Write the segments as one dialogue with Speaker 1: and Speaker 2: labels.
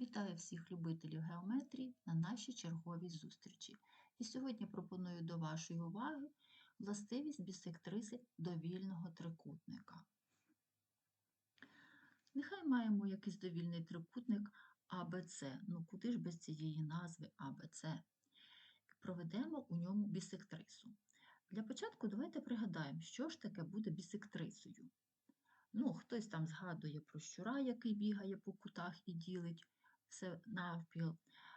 Speaker 1: Вітаю всіх любителів геометрії на нашій черговій зустрічі. І сьогодні пропоную до вашої уваги властивість бісектриси довільного трикутника. Нехай маємо якийсь довільний трикутник АБЦ. Ну куди ж без цієї назви АБЦ? Проведемо у ньому бісектрису. Для початку давайте пригадаємо, що ж таке буде бісектрисою. Ну, хтось там згадує про щура, який бігає по кутах і ділить все навпіл.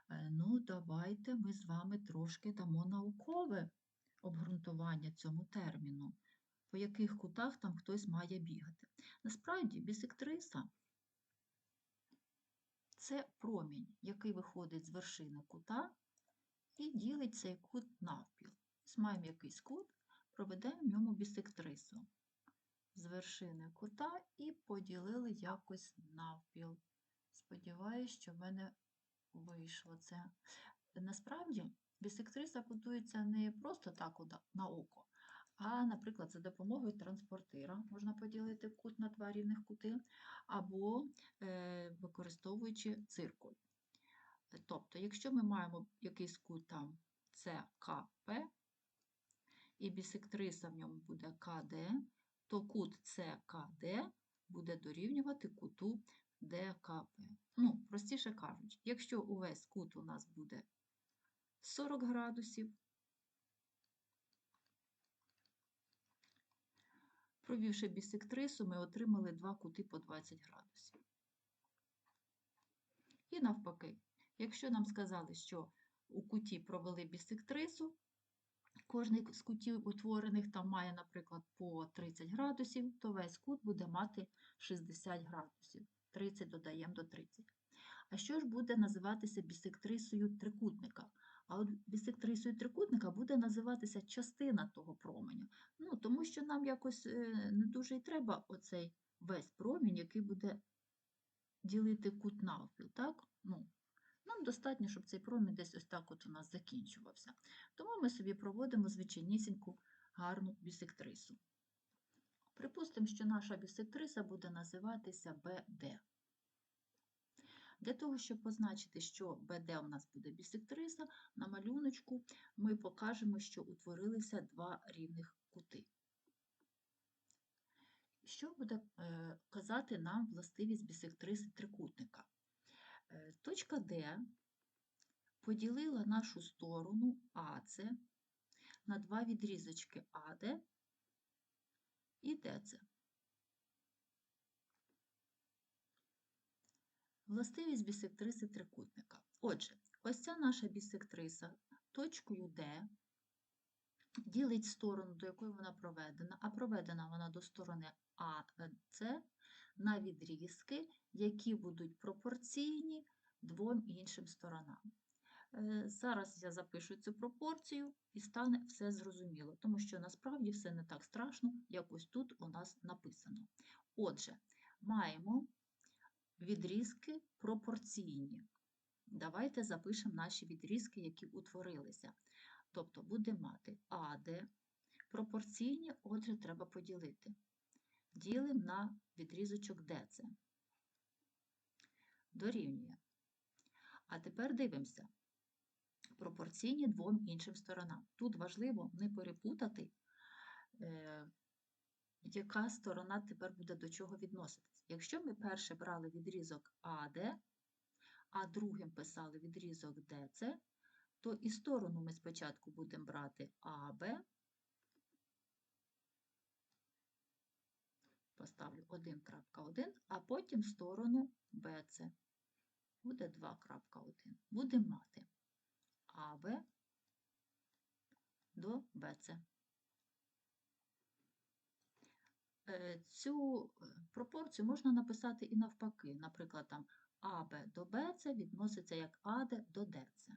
Speaker 1: Е, Ну, давайте ми з вами трошки дамо наукове обґрунтування цьому терміну, по яких кутах там хтось має бігати. Насправді, бісектриса це промінь, який виходить з вершини кута і ділить цей кут навпіл. Ось Маємо якийсь кут, проведемо в ньому бісектрису з вершини кута і поділили якось навпіл. Сподіваюсь, що в мене вийшло це. Насправді, бісектриса будується не просто так на око, а, наприклад, за допомогою транспортира можна поділити кут на два рівних кути, або е, використовуючи циркуль. Тобто, якщо ми маємо якийсь кут там ЦКП, і бісектриса в ньому буде КД, то кут ЦКД буде дорівнювати куту ДКП. Ну, простіше кажучи, якщо увесь кут у нас буде 40 градусів, провівши бісектрису, ми отримали два кути по 20 градусів. І навпаки, якщо нам сказали, що у куті провели бісектрису, Кожний з кутів утворених там має, наприклад, по 30 градусів, то весь кут буде мати 60 градусів. 30 додаємо до 30. А що ж буде називатися бісектрисою трикутника? А от бісектрисою трикутника буде називатися частина того променя. Ну, Тому що нам якось е, не дуже й треба оцей весь промінь, який буде ділити кут навпіл. так? Ну, нам достатньо, щоб цей промінь десь ось так от у нас закінчувався. Тому ми собі проводимо звичайнісіньку гарну бісектрису. Припустимо, що наша бісектриса буде називатися BD. Для того, щоб позначити, що BD у нас буде бісектриса, на малюночку ми покажемо, що утворилися два рівних кути. Що буде е, казати нам властивість бісектриси трикутника? Е, точка D поділила нашу сторону АЦ на два відрізочки АД і ДЦ. Властивість бісектриси трикутника. Отже, ось ця наша бісектриса точкою D ділить сторону, до якої вона проведена, а проведена вона до сторони АЦ на відрізки, які будуть пропорційні двом іншим сторонам. Е, зараз я запишу цю пропорцію і стане все зрозуміло, тому що насправді все не так страшно, як ось тут у нас написано. Отже, маємо відрізки пропорційні. Давайте запишемо наші відрізки, які утворилися. Тобто будемо мати АД пропорційні, отже, треба поділити. Ділимо на відрізочок ДЦ. Дорівнює. А тепер дивимося. Пропорційні двом іншим сторонам. Тут важливо не перепутати, е, яка сторона тепер буде до чого відноситись. Якщо ми перше брали відрізок АД, а другим писали відрізок ДЦ, то і сторону ми спочатку будемо брати АБ, поставлю 1.1, а потім сторону BC. Буде 2.1. Будемо мати АБ до BC. Е, цю е, пропорцію можна написати і навпаки. Наприклад, там АБ до БЦ відноситься як АД до ДЦ.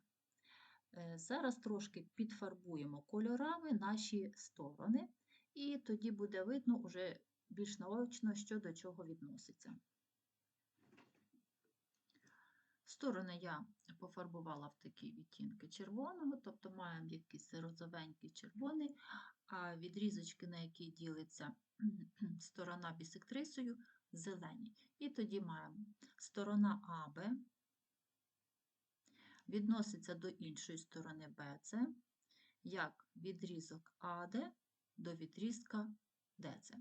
Speaker 1: Е, зараз трошки підфарбуємо кольорами наші сторони, і тоді буде видно уже більш наочно, що до чого відноситься. Сторони я пофарбувала в такі відтінки червоного, тобто маємо якийсь розовенький червоний, а відрізочки, на які ділиться сторона бісектрисою, зелені. І тоді маємо сторона АБ відноситься до іншої сторони BC, як відрізок AD до відрізка DC.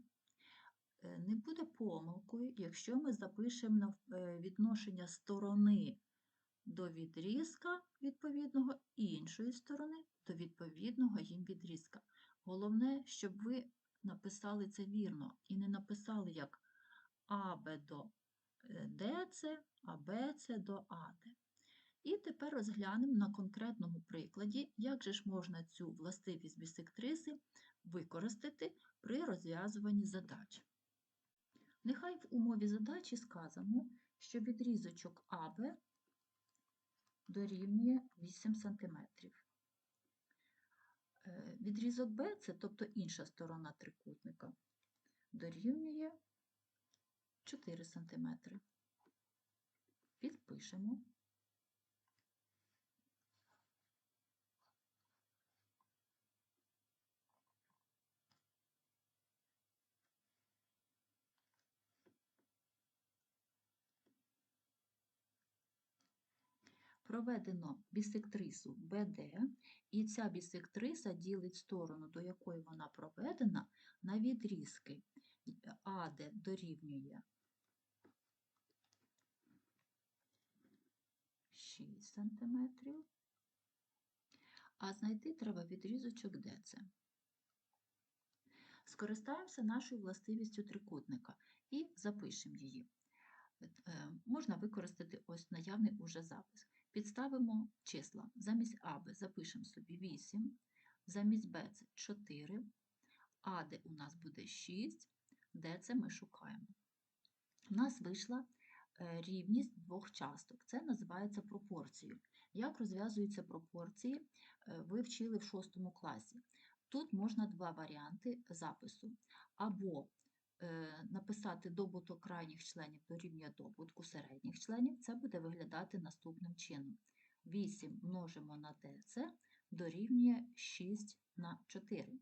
Speaker 1: Е, Не буде помилкою, якщо ми запишемо е, відношення сторони до відрізка відповідного і іншої сторони до відповідного їм відрізка. Головне, щоб ви написали це вірно і не написали як АБ до е, ДЦ, а БЦ до АД. І тепер розглянемо на конкретному прикладі, як же ж можна цю властивість бісектриси використати при розв'язуванні задач. Нехай в умові задачі сказано, що відрізочок АБ дорівнює 8 см. Е, Відрізок Б, це тобто інша сторона трикутника, дорівнює 4 см. Підпишемо. Проведено бісектрису БД, і ця бісектриса ділить сторону, до якої вона проведена, на відрізки. АД дорівнює 6 см, а знайти треба відрізочок ДЦ. Скористаємося нашою властивістю трикутника і запишемо її. Е, Можна використати ось наявний уже запис. Підставимо числа. Замість АБ запишемо собі 8, замість Б це 4, АД у нас буде 6, ДЦ ми шукаємо. У нас вийшла е, рівність двох часток. Це називається пропорцією. Як розв'язуються пропорції, е, ви вчили в 6 класі. Тут можна два варіанти запису. Або написати добуток крайніх членів дорівнює добутку середніх членів, це буде виглядати наступним чином. 8 множимо на ДЦ дорівнює 6 на 4.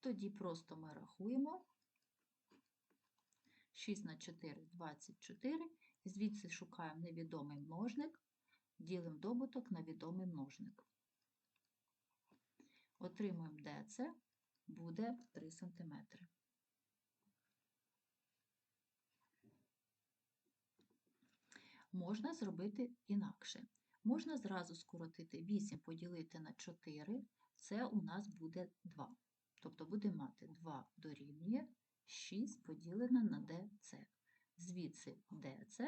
Speaker 1: Тоді просто ми рахуємо 6 на 4 – 24, і звідси шукаємо невідомий множник, ділимо добуток на відомий множник. Отримуємо ДЦ, буде 3 см. Можна зробити інакше. Можна зразу скоротити 8 поділити на 4, це у нас буде 2. Тобто будемо мати 2 дорівнює 6 поділене на ДЦ. Звідси ДЦ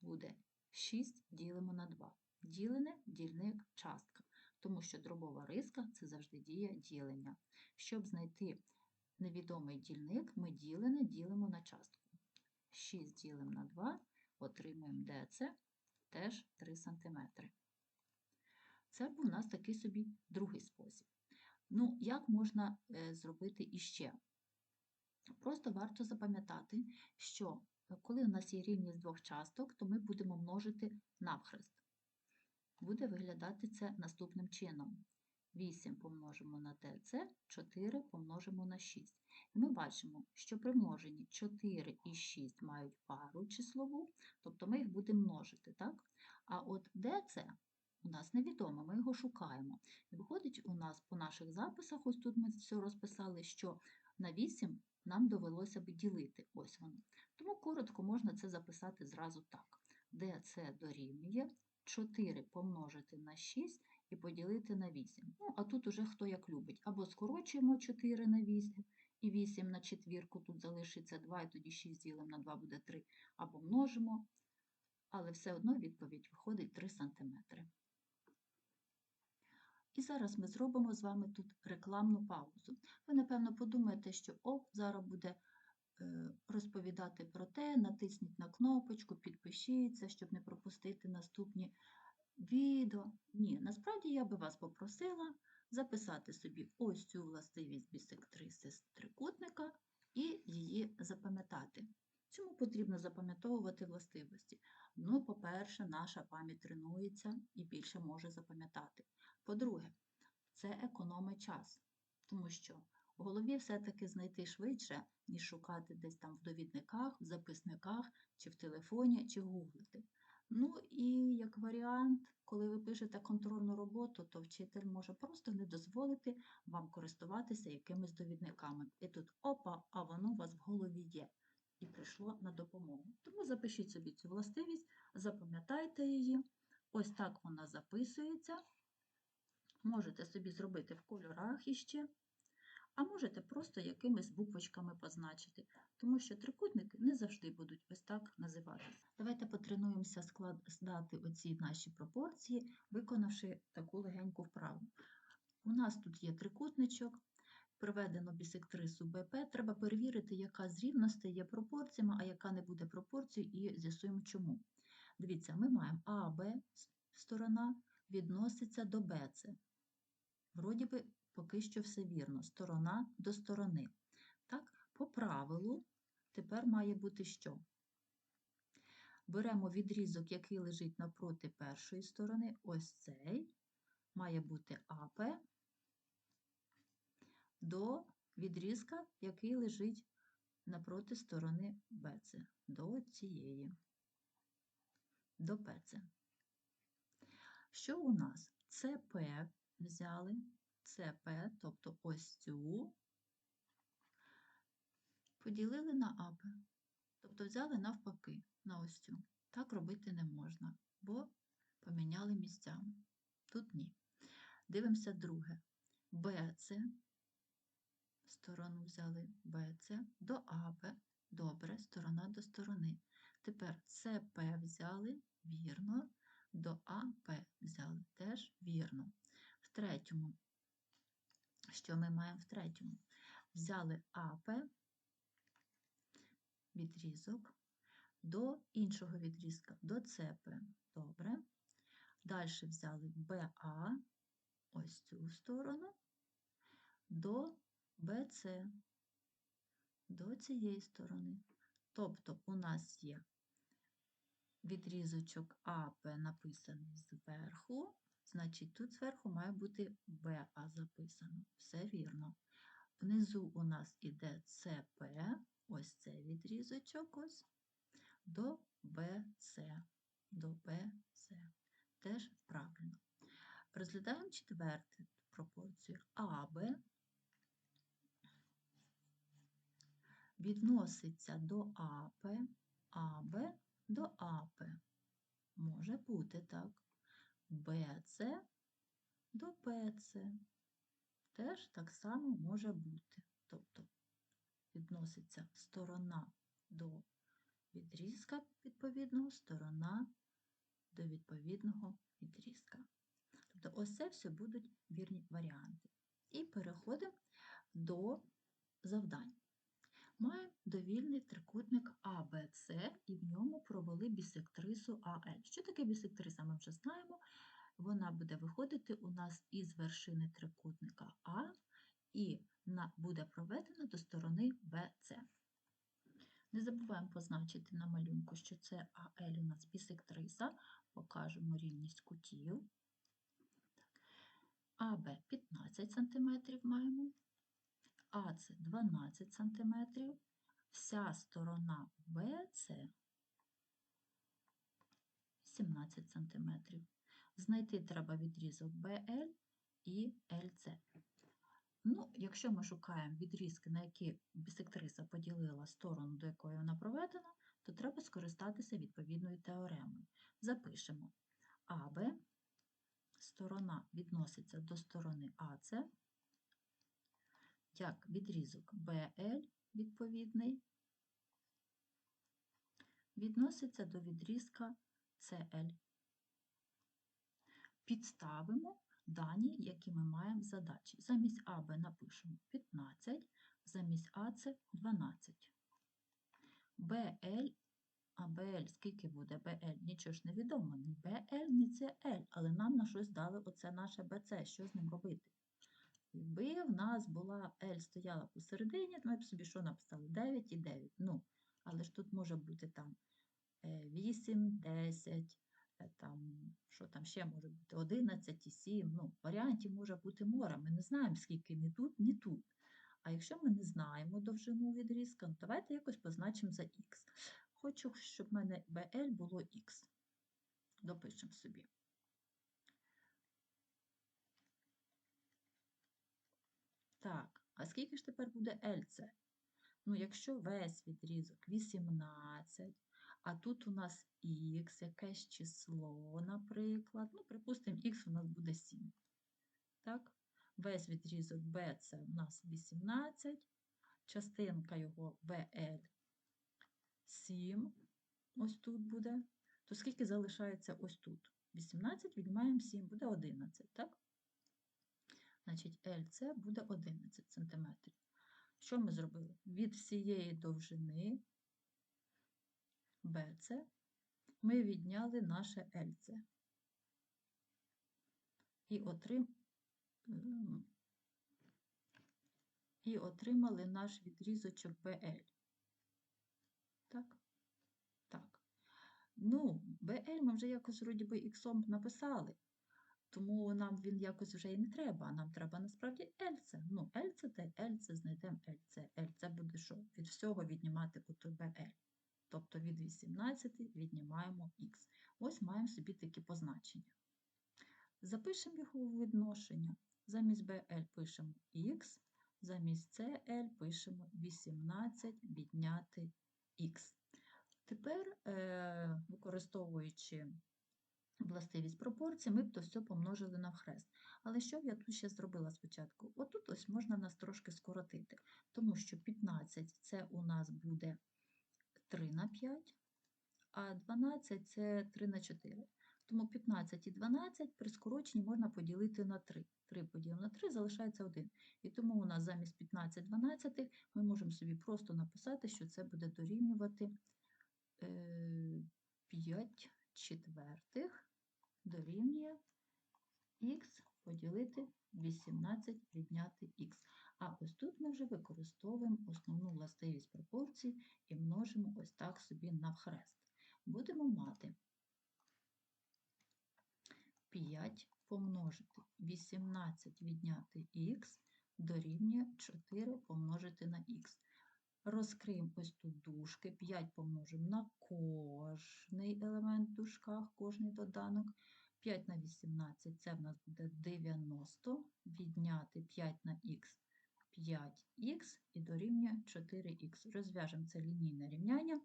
Speaker 1: буде 6 ділимо на 2. Ділене дільник частка, тому що дробова риска це завжди дія ділення. Щоб знайти невідомий дільник, ми ділене ділимо на частку. 6 ділимо на 2, отримуємо ДЦ теж 3 см. Це був у нас такий собі другий спосіб. Ну, як можна е, зробити іще? Просто варто запам'ятати, що е, коли у нас є рівність двох часток, то ми будемо множити навхрест. Буде виглядати це наступним чином. 8 помножимо на ТЦ, 4 помножимо на 6. І ми бачимо, що при множенні 4 і 6 мають пару числову, тобто ми їх будемо множити. так? А от ДЦ у нас невідомо, ми його шукаємо. І виходить у нас по наших записах, ось тут ми все розписали, що на 8 нам довелося б ділити. Ось воно. Тому коротко можна це записати зразу так. ДЦ дорівнює 4 помножити на 6 і поділити на 8. Ну, а тут уже хто як любить. Або скорочуємо 4 на 8 і 8 на четвірку, тут залишиться 2, і тоді 6 ділимо на 2 буде 3, або множимо, але все одно відповідь виходить 3 см. І зараз ми зробимо з вами тут рекламну паузу. Ви, напевно, подумаєте, що о, зараз буде розповідати про те, натисніть на кнопочку, підпишіться, щоб не пропустити наступні відео. Ні, насправді я би вас попросила записати собі ось цю властивість бісектриси з трикутника і її запам'ятати. Чому потрібно запам'ятовувати властивості? Ну, по-перше, наша пам'ять тренується і більше може запам'ятати. По-друге, це економить час, тому що в голові все-таки знайти швидше, ніж шукати десь там в довідниках, в записниках, чи в телефоні, чи гуглити. Ну і як варіант, коли ви пишете контрольну роботу, то вчитель може просто не дозволити вам користуватися якимись довідниками. І тут опа, а воно у вас в голові є і прийшло на допомогу. Тому запишіть собі цю властивість, запам'ятайте її. Ось так вона записується. Можете собі зробити в кольорах іще, а можете просто якимись буквочками позначити, тому що трикутники не завжди будуть ось так називатися. Давайте потренуємося складати оці наші пропорції, виконавши таку легеньку вправу. У нас тут є трикутничок, проведено бісектрису БП. Треба перевірити, яка з рівностей є пропорціями, а яка не буде пропорцією, і з'ясуємо чому. Дивіться, ми маємо АБ сторона відноситься до БЦ. Вроді би, поки що все вірно, сторона до сторони. Так, по правилу тепер має бути що? Беремо відрізок, який лежить навпроти першої сторони, ось цей, має бути АП до відрізка, який лежить напроти сторони БЦ, до цієї, до ПЦ. Що у нас? ЦП взяли, ЦП, тобто ось цю, поділили на АП, тобто взяли навпаки на ось цю. Так робити не можна, бо поміняли місцями. Тут ні. Дивимося друге. БЦ, сторону взяли БЦ, до АП, добре, сторона до сторони. Тепер ЦП взяли, вірно, до АП взяли, теж вірно. В третьому, що ми маємо в третьому? Взяли АП, відрізок, до іншого відрізка, до ЦП. Добре. Далі взяли БА, ось цю сторону, до БЦ, до цієї сторони. Тобто у нас є відрізочок АП написаний зверху, значить тут зверху має бути БА записано. Все вірно. Внизу у нас іде ЦП, ось цей відрізочок, ось, до БЦ, до БЦ. Теж правильно. Розглядаємо четверту пропорцію. АБ відноситься до АП, АБ до АП. Може бути так. БЦ до ПЦ. Теж так само може бути. Тобто відноситься сторона до відрізка відповідного, сторона до відповідного відрізка. Тобто ось це все будуть вірні варіанти. І переходимо до завдань. Маємо довільний трикутник АБЦ і в ньому провели бісектрису АЛ. Що таке бісектриса, ми вже знаємо. Вона буде виходити у нас із вершини трикутника А і буде проведена до сторони БЦ. Не забуваємо позначити на малюнку, що це АЛ у нас бісектриса, покажемо рівність кутів. АБ 15 см маємо, АЦ 12 см, вся сторона БЦ 17 см. Знайти треба відрізок BL і LC. Ну, Якщо ми шукаємо відрізки, на які бісектриса поділила сторону, до якої вона проведена, то треба скористатися відповідною теоремою. Запишемо АБ, сторона відноситься до сторони АЦ, як відрізок BL відповідний, відноситься до відрізка CL. Підставимо дані, які ми маємо в задачі. Замість АБ напишемо 15, замість АЦ 12. БЛ, а БЛ скільки буде БЛ? Нічого ж не відомо, ні БЛ, ні CL, але нам на щось дали оце наше БЦ, що з ним робити? Якби в нас була L стояла посередині, то ми б собі що написали? 9 і 9. Ну, але ж тут може бути там 8, 10, Е, там, що там ще може бути 11 і 7, ну, варіантів може бути море. Ми не знаємо, скільки ні тут, ні тут. А якщо ми не знаємо довжину відрізка, ну, давайте якось позначимо за х. Хочу, щоб в мене BL було х. допишемо собі. Так, а скільки ж тепер буде LC? Ну, якщо весь відрізок 18, а тут у нас х, якесь число, наприклад, ну, припустимо, х у нас буде 7. Так? Весь відрізок B це у нас 18, частинка його BL 7, ось тут буде. То скільки залишається ось тут? 18 віднімаємо 7, буде 11, так? Значить, LC буде 11 см. Що ми зробили? Від всієї довжини BC ми відняли наше LC. І, отрим... і отримали наш відрізочок BL. Так? Так. Ну, BL ми вже якось вроді би іксом написали. Тому нам він якось вже і не треба, нам треба насправді L Ну, L та L знайдемо L L буде що? Від всього віднімати оту BL. Тобто від 18 віднімаємо Х. Ось маємо собі такі позначення. Запишемо їх у відношення. Замість BL пишемо Х, замість CL пишемо 18 відняти Х. Тепер, е, використовуючи властивість пропорцій, ми б то все помножили на хрест. Але що я тут ще зробила спочатку? Отут ось можна нас трошки скоротити, тому що 15 це у нас буде 3 на 5, а 12 це 3 на 4. Тому 15 і 12 при скороченні можна поділити на 3. 3 поділимо на 3, залишається 1. І тому у нас замість 15 12 ми можемо собі просто написати, що це буде дорівнювати 5 четвертих дорівнює х поділити 18 відняти х. А ось тут ми вже використовуємо основну властивість пропорцій і множимо ось так собі навхрест. Будемо мати 5 помножити 18 відняти х дорівнює 4 помножити на х. Розкриємо ось тут дужки, 5 помножимо на кожний елемент в дужках, кожний доданок. 5 на 18 це в нас буде 90, відняти 5 на х 5х і дорівнює 4х. Розв'яжемо це лінійне рівняння.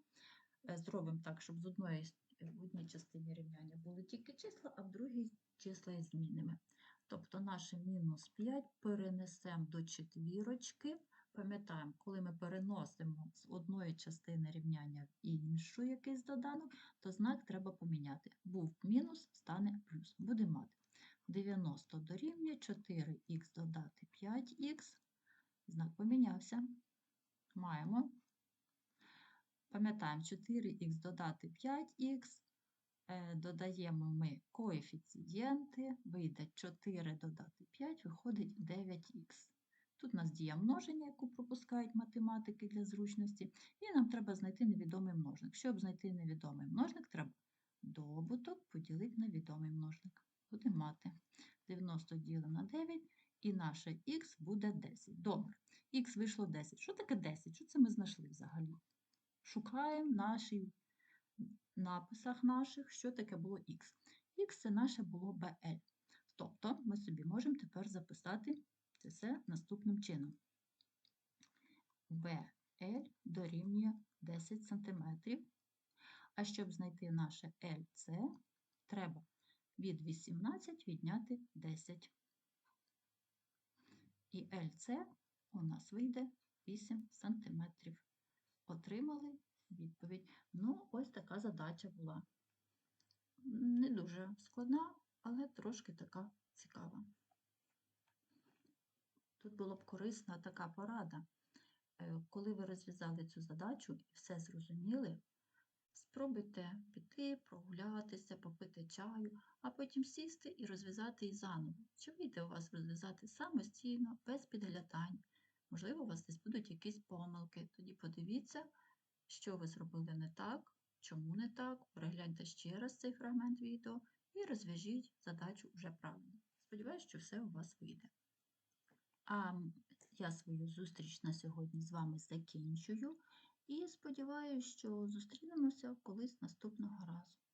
Speaker 1: Е, зробимо так, щоб з одної в одній частині рівняння були тільки числа, а в другій числа із змінними. Тобто наше мінус 5 перенесемо до четвірочки. Пам'ятаємо, коли ми переносимо з одної частини рівняння в іншу якийсь доданок, то знак треба поміняти. Був мінус, стане плюс. Будемо мати 90 дорівнює 4х додати 5х. Знак помінявся. Маємо. Пам'ятаємо, 4х додати 5х. Е, додаємо ми коефіцієнти, вийде 4 додати 5, виходить 9х. Тут у нас дія множення, яку пропускають математики для зручності, і нам треба знайти невідомий множник. Щоб знайти невідомий множник, треба добуток поділити на відомий множник. Будемо мати 90 ділимо на 9, і наше х буде 10. Добре, х вийшло 10. Що таке 10? Що це ми знайшли взагалі? Шукаємо в написах наших, що таке було х. Х це наше було BL. Тобто ми собі можемо тепер записати це все наступним чином. BL дорівнює 10 см. А щоб знайти наше LC, треба від 18 відняти 10. І LC у нас вийде 8 см. Отримали відповідь. Ну, ось така задача була. Не дуже складна, але трошки така цікава. Тут була б корисна така порада. Е, коли ви розв'язали цю задачу і все зрозуміли, спробуйте піти, прогулятися, попити чаю, а потім сісти і розв'язати її заново. Чи вийде у вас розв'язати самостійно, без підглядань? Можливо, у вас десь будуть якісь помилки. Тоді подивіться, що ви зробили не так, чому не так. Перегляньте ще раз цей фрагмент відео і розв'яжіть задачу вже правильно. Сподіваюсь, що все у вас вийде. А я свою зустріч на сьогодні з вами закінчую і сподіваюся, що зустрінемося колись наступного разу.